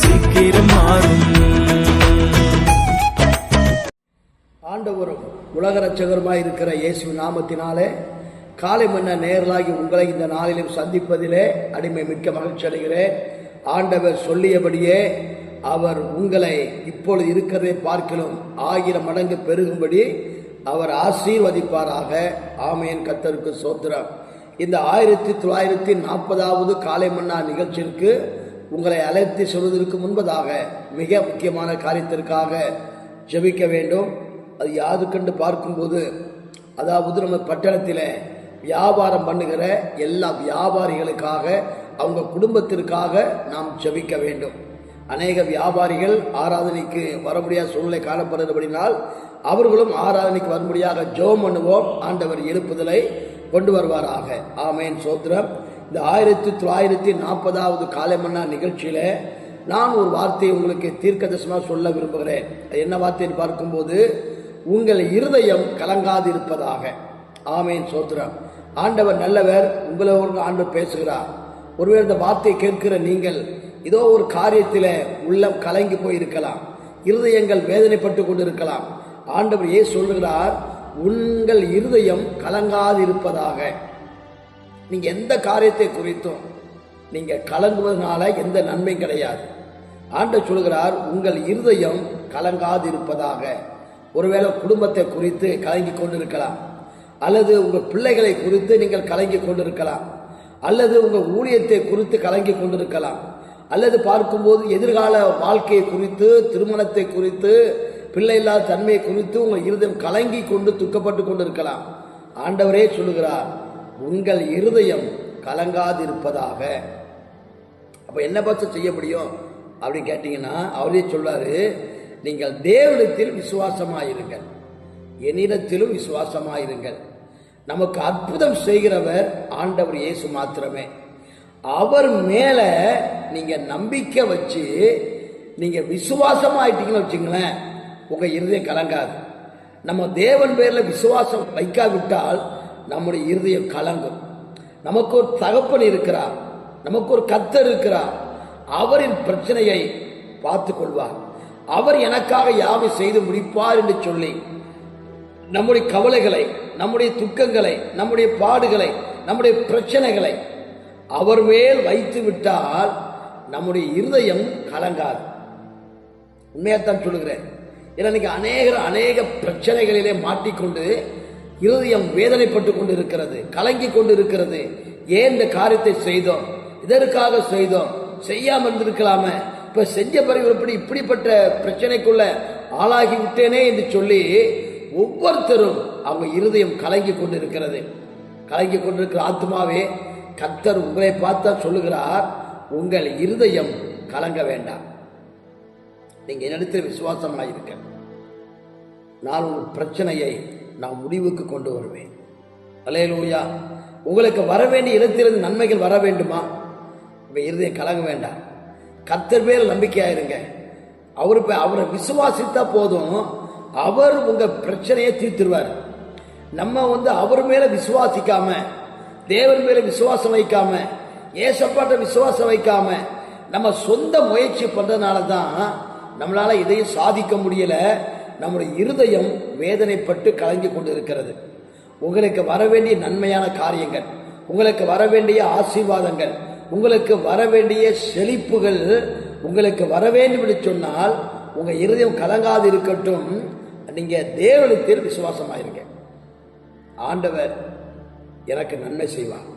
சீக்கிரம் மாறும். ஆண்டவரும் உலக ரட்சகருமாய் இருக்கிற இயேசு நாமத்தினாலே காலை மன்ன நேரலாகி உங்களை இந்த நாளிலும் சந்திப்பதிலே அடிமை மிக்க மகிழ்ச்சி அடைகிறேன். ஆண்டவர் சொல்லியபடியே அவர் உங்களை இப்பொழுது இருக்கிறதை பார்க்கிலும் ஆயிரம் மடங்கு பெருகும்படி அவர் ஆசீர்வதிப்பாராக. ஆமையன் கத்தருக்கு சோத்திரம் இந்த ஆயிரத்தி தொள்ளாயிரத்தி நாற்பதாவது காலை மன்னா நிகழ்ச்சிக்கு உங்களை அழைத்து சொல்வதற்கு முன்பதாக மிக முக்கியமான காரியத்திற்காக ஜெபிக்க வேண்டும். அது யாதுக்கென்று பார்க்கும்போது அதாவது நம்ம பட்டணத்தில் வியாபாரம் பண்ணுகிற எல்லா வியாபாரிகளுக்காக அவங்க குடும்பத்திற்காக நாம் ஜபிக்க வேண்டும். அநேக வியாபாரிகள் ஆராதனைக்கு வர முடியாத சூழ்நிலை காணப்படுகிறபடினால் அவர்களும் ஆராதனைக்கு வரும்படியாக ஜெபம் பண்ணுவோம். ஆண்டவர் எழுப்புதலை கொண்டு வருவாராக. ஆமேன். சோத்திரம். இந்த ஆயிரத்தி தொள்ளாயிரத்தி நாற்பதாவது காலைமன்னா நிகழ்ச்சியில் நான் ஒரு வார்த்தையை உங்களுக்கு தீர்க்கதரிசனமாக சொல்ல விரும்புகிறேன். அது என்ன வார்த்தைன்னு பார்க்கும்போது உங்கள் இருதயம் கலங்காதிருப்பதாக. ஆமேன். சோத்திரம். ஆண்டவர் நல்லவர் உங்களை ஒரு ஆண்டவர் பேசுகிறார். ஒருவேளை இந்த வார்த்தையை கேட்கிற நீங்கள் ஏதோ ஒரு காரியத்தில் உள்ளம் கலங்கி போயிருக்கலாம். இருதயங்கள் வேதனைப்பட்டு கொண்டிருக்கலாம். ஆண்டவர் ஏன் சொல்லுகிறார்? உங்கள் இருதயம் கலங்காதிருப்பதாக. நீங்க எந்த காரியத்தை குறித்தும் நீங்க கலங்குவதனால எந்த நன்மை கிடையாது. ஆண்டவர் சொல்கிறார் உங்கள் இருதயம் கலங்காதிருப்பதாக. ஒருவேளை குடும்பத்தை குறித்து கலங்கி கொண்டிருக்கலாம். அல்லது உங்கள் பிள்ளைகளை குறித்து நீங்கள் கலங்கி கொண்டிருக்கலாம். அல்லது உங்கள் ஊழியத்தை குறித்து கலங்கி கொண்டிருக்கலாம். அல்லது பார்க்கும்போது எதிர்கால வாழ்க்கையை குறித்து திருமணத்தை குறித்து பிள்ளை இல்லாத தன்மையை குறித்து உங்கள் இருதயம் கலங்கி கொண்டு துக்கப்பட்டு கொண்டு இருக்கலாம் ஆண்டவரே சொல்லுகிறார் உங்கள் இருதயம் கலங்காதிருப்பதாக. அப்ப என்ன பட்சம் செய்ய முடியும் அப்படின்னு கேட்டீங்கன்னா அவரே சொல்றாரு நீங்கள் தேவனத்தில் விசுவாசமாயிருங்கள். என்னிடத்திலும் விசுவாசமாயிருங்கள். நமக்கு அற்புதம் செய்கிறவர் ஆண்டவர் இயேசு மாத்திரமே. அவர் மேல நீங்க நம்பிக்கை வச்சு நீங்க விசுவாசமாயிட்டீங்கன்னு வச்சுங்களேன் உங்கள் இருதயம் கலங்காது. நம்ம தேவன் பேரில் விசுவாசம் வைக்காவிட்டால் நம்முடைய இருதயம் கலங்கும். நமக்கு ஒரு தகப்பன் இருக்கிறார். நமக்கு ஒரு கத்தர் இருக்கிறார். அவரின் பிரச்சனையை பார்த்து கொள்வார். அவர் எனக்காக யாவை செய்து முடிப்பார் என்று சொல்லி நம்முடைய கவலைகளை நம்முடைய துக்கங்களை நம்முடைய பாடுகளை நம்முடைய பிரச்சனைகளை அவர் மேல் வைத்து விட்டால் நம்முடைய இருதயம் கலங்காது. உண்மையாத்தான் சொல்லுகிறேன். இன்னைக்கு அநேகர் அநேக பிரச்சனைகளிலே மாட்டிக்கொண்டு இருதயம் வேதனைப்பட்டு கொண்டு இருக்கிறது கலங்கி கொண்டு இருக்கிறது ஏன் இந்த காரியத்தை செய்தோம்? இதற்காக செய்தோம்? செய்யாமல் இருந்திருக்கலாமே. இப்ப செஞ்ச பிறகு எப்படி இப்படிப்பட்ட பிரச்சனைக்குள்ள ஆளாகி விட்டேனே என்று சொல்லி ஒவ்வொருத்தரும் அவங்க இருதயம் கலங்கி கொண்டு இருக்கிறது கலங்கி கொண்டிருக்கிற ஆத்மாவே கத்தர் உங்களை பார்த்தா சொல்லுகிறார் உங்கள் இருதயம் கலங்க வேண்டாம். நீங்க என்னிடத்தில் விசுவாசமாயிருக்க நான் உங்கள் பிரச்சனையை நான் முடிவுக்கு கொண்டு வருவேன். அலையலூயா உங்களுக்கு வர வேண்டிய இடத்திலிருந்து நன்மைகள் வர வேண்டுமா? இப்போ இருதயம் கலங்க வேண்டாம். கத்தர் பேர் நம்பிக்கையாயிருங்க. அவர் பே- அவரை விசுவாசித்தா போதும். அவர் உங்கள் பிரச்சனையை தீர்த்துருவார். நம்ம வந்து அவர் மேலே விசுவாசிக்காம தேவன் மேலே விசுவாசம் வைக்காம ஏசப்பாட்ட விசுவாசம் வைக்காம நம்ம சொந்த முயற்சி பண்ணுறதுனால தான் நம்மளால இதையும் சாதிக்க முடியல. நம்முடைய இருதயம் வேதனைப்பட்டு கலங்கி கொண்டு இருக்கிறது உங்களுக்கு வர வேண்டிய நன்மையான காரியங்கள் உங்களுக்கு வர வேண்டிய ஆசீர்வாதங்கள் உங்களுக்கு வர வேண்டிய செழிப்புகள் உங்களுக்கு வர வேண்டும் என்று சொன்னால் உங்கள் இருதயம் கலங்காது இருக்கட்டும் நீங்கள் தேவனத்தில் விசுவாசமாயிருங்க. ஆண்டவர் எனக்கு நன்மை செய்வார்.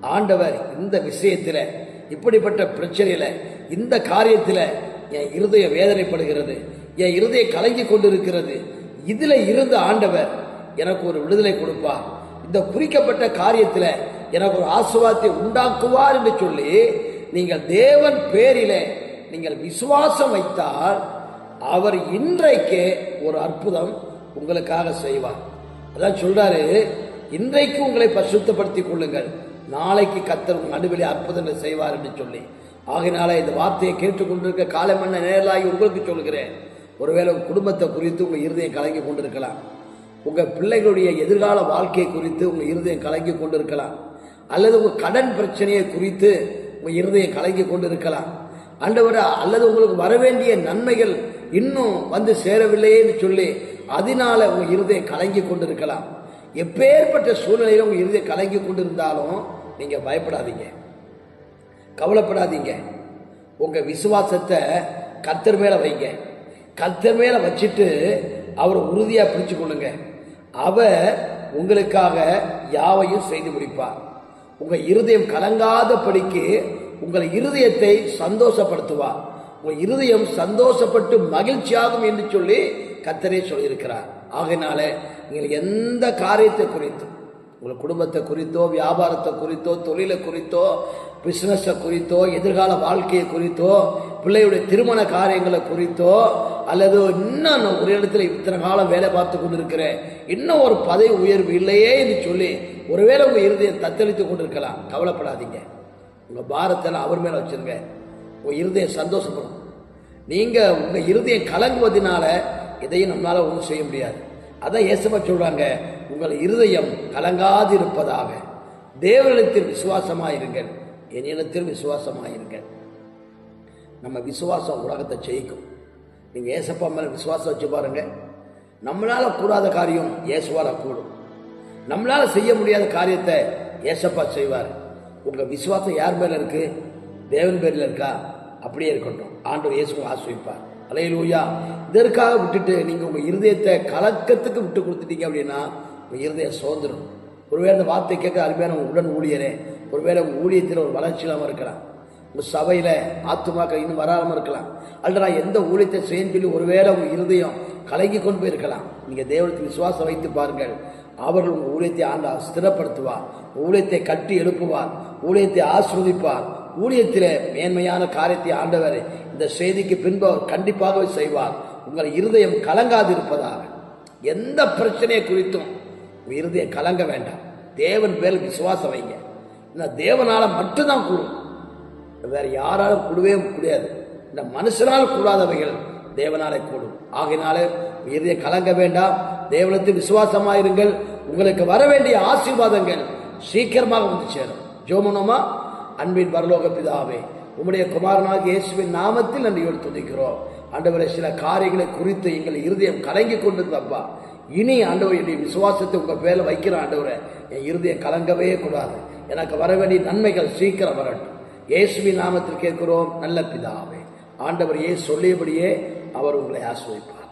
ஆண்டவர் இந்த விஷயத்தில் இப்படிப்பட்ட பிரச்சனையில் இந்த காரியத்தில் என் இருதய வேதனைப்படுகிறது என் இருதய கலங்கி கொண்டிருக்கிறது. இதில் இருந்து ஆண்டவர் எனக்கு ஒரு விடுதலை கொடுப்பார். இந்த குறிக்கப்பட்ட காரியத்தில் எனக்கு ஒரு ஆசுவாதத்தை உண்டாக்குவார் என்று சொல்லி நீங்கள் தேவன் பேரிலே நீங்கள் விசுவாசம் வைத்தால் அவர் இன்றைக்கே ஒரு அற்புதம் உங்களுக்காக செய்வார். அதான் சொல்றாரு இன்றைக்கு உங்களை பரிசுத்தப்படுத்திக் கொள்ளுங்கள். நாளைக்கு கத்தர் உங்கள் நடுவிலே அற்புதங்கள் செய்வார் என்று சொல்லி. ஆகினால இந்த வார்த்தையை கேட்டுக்கொண்டிருக்க காலமன்ன நேரலாகி உங்களுக்கு சொல்கிறேன் ஒருவேளை உங்கள் குடும்பத்தை குறித்து உங்கள் இருதயம் கலங்கி கொண்டிருக்கலாம். உங்கள் பிள்ளைகளுடைய எதிர்கால வாழ்க்கையை குறித்து உங்கள் இருதயம் கலங்கி கொண்டிருக்கலாம். அல்லது உங்கள் கடன் பிரச்சனையை குறித்து உங்கள் இருதயம் கலங்கி கொண்டிருக்கலாம். இருக்கலாம் அல்லது உங்களுக்கு வர வேண்டிய நன்மைகள் இன்னும் வந்து சேரவில்லையேன்னு சொல்லி அதனால உங்கள் இருதயம் கலங்கி கொண்டு இருக்கலாம் எப்பேற்பட்ட சூழ்நிலையில் உங்கள் இருதயம் கலங்கி கொண்டிருந்தாலும் இருந்தாலும் பயப்படாதீங்க. கவலைப்படாதீங்க. உங்க விசுவாசத்தை கத்தர் மேல வைங்க. கத்தர் மேல வச்சுட்டு அவரை உறுதியா பிடிச்சு கொள்ளுங்க. அவர் உங்களுக்காக யாவையும் செய்து முடிப்பார். உங்க இருதயம் கலங்காதபடிக்கு உங்கள் இருதயத்தை சந்தோஷப்படுத்துவார். உங்க இருதயம் சந்தோஷப்பட்டு மகிழ்ச்சியாகும் என்று சொல்லி கத்தரே சொல்லியிருக்கிறார். ஆகையினால நீங்கள் எந்த காரியத்தை குறித்தும் உங்கள் குடும்பத்தை குறித்தோ வியாபாரத்தை குறித்தோ தொழிலை குறித்தோ பிஸ்னஸை குறித்தோ எதிர்கால வாழ்க்கையை குறித்தோ பிள்ளையுடைய திருமண காரியங்களை குறித்தோ அல்லது இன்னும் நான் ஒரு இடத்துல இத்தனை காலம் வேலை பார்த்து கொண்டிருக்கிறேன் இன்னும் ஒரு பதவி உயர்வு இல்லையே என்று சொல்லி ஒருவேளை உங்கள் இருதயம் தத்தளித்து கொண்டிருக்கலாம். கவலைப்படாதீங்க. உங்கள் பாரத்தை அவர் மேலே வச்சிருங்க. உங்கள் இருதயம் சந்தோஷப்படும். நீங்கள் உங்கள் இருதயம் கலங்குவதனால எதையும் நம்மளால் ஒன்றும் செய்ய முடியாது. அதான் ஏசப்பா சொல்கிறாங்க உங்கள் இருதயம் கலங்காதிருப்பதாக. தேவனிடத்தில் விசுவாசமாயிருங்கள். என்னிடத்தில் விசுவாசமாயிருங்கள். நம்ம விசுவாசம் உலகத்தை ஜெயிக்கும். நீங்கள் ஏசப்பா மேலே விசுவாசம் வச்சு பாருங்க. நம்மளால் கூடாத காரியம் இயேசுவால கூடும். நம்மளால் செய்ய முடியாத காரியத்தை ஏசப்பா செய்வார். உங்கள் விசுவாசம் யார் மேல இருக்கு? தேவன் பேரில் இருக்கா? அப்படியே இருக்கட்டும். ஆண்டவர் இயேசுவை ஆசிரிப்பார். அலையலூயா இதற்காக விட்டுட்டு நீங்கள் உங்கள் இருதயத்தை கலக்கத்துக்கு விட்டு கொடுத்துட்டீங்க அப்படின்னா இருதயம் சோதரும் ஒருவேளை அந்த வார்த்தை கேட்க அருமையான உடன் ஊழியரே ஒருவேளை உங்கள் ஊழியத்தில் ஒரு வளர்ச்சி இல்லாமல் இருக்கலாம். உங்கள் சபையில் ஆத்துமாக்கள் இன்னும் வராமல் இருக்கலாம். அல்ல நான் எந்த ஊழியத்தை செய்யன்னு சொல்லி ஒருவேளை உங்கள் இருதயம் கலங்கி கொண்டு போயிருக்கலாம். நீங்கள் தேவனத்தில் விசுவாசம் வைத்து பாருங்கள். அவர்கள் உங்கள் ஊழியத்தை ஆண்டா ஸ்திரப்படுத்துவார். ஊழியத்தை கட்டி எழுப்புவார். ஊழியத்தை ஆஸ்வதிப்பார் ஊழியத்தில் மேன்மையான காரியத்தை ஆண்டவர் இந்த செய்திக்கு பின்பு அவர் கண்டிப்பாகவே செய்வார். உங்கள் இருதயம் கலங்காது இருப்பதாக எந்த பிரச்சனையை குறித்தும் உங்க இருதயம் கலங்க வேண்டாம். தேவன் பேர் விசுவாசம் வைங்க. இந்த தேவனால மட்டும்தான் கூடும். வேற யாராலும் கூடவே முடியாது. இந்த மனுஷனால் கூடாதவைகள் தேவனாலே கூடும். ஆகையினாலே இறுதிய கலங்க வேண்டாம். தேவனத்து விசுவாசமாயிருங்கள். உங்களுக்கு வர வேண்டிய ஆசீர்வாதங்கள் சீக்கிரமாக வந்து சேரும். ஜோமனோமா அன்பின் பரலோக பிதாவே உம்முடைய குமாரனாக இயேசுவின் நாமத்தில் நன்றியோடு துதிக்கிறோம். ஆண்டவரை சில காரியங்களை குறித்து எங்கள் இருதயம் கலங்கி கொண்டு தப்பா இனி ஆண்டவர் என்னுடைய விசுவாசத்தை உங்கள் மேலே வைக்கிற ஆண்டவரை என் இருதயம் கலங்கவே கூடாது. எனக்கு வர வேண்டிய நன்மைகள் சீக்கிரம் வரட்டும். இயேசுவி நாமத்தில் கேட்கிறோம் நல்ல பிதாவே. ஆண்டவர் ஏன் சொல்லியபடியே அவர் உங்களை ஆசிரியப்பார்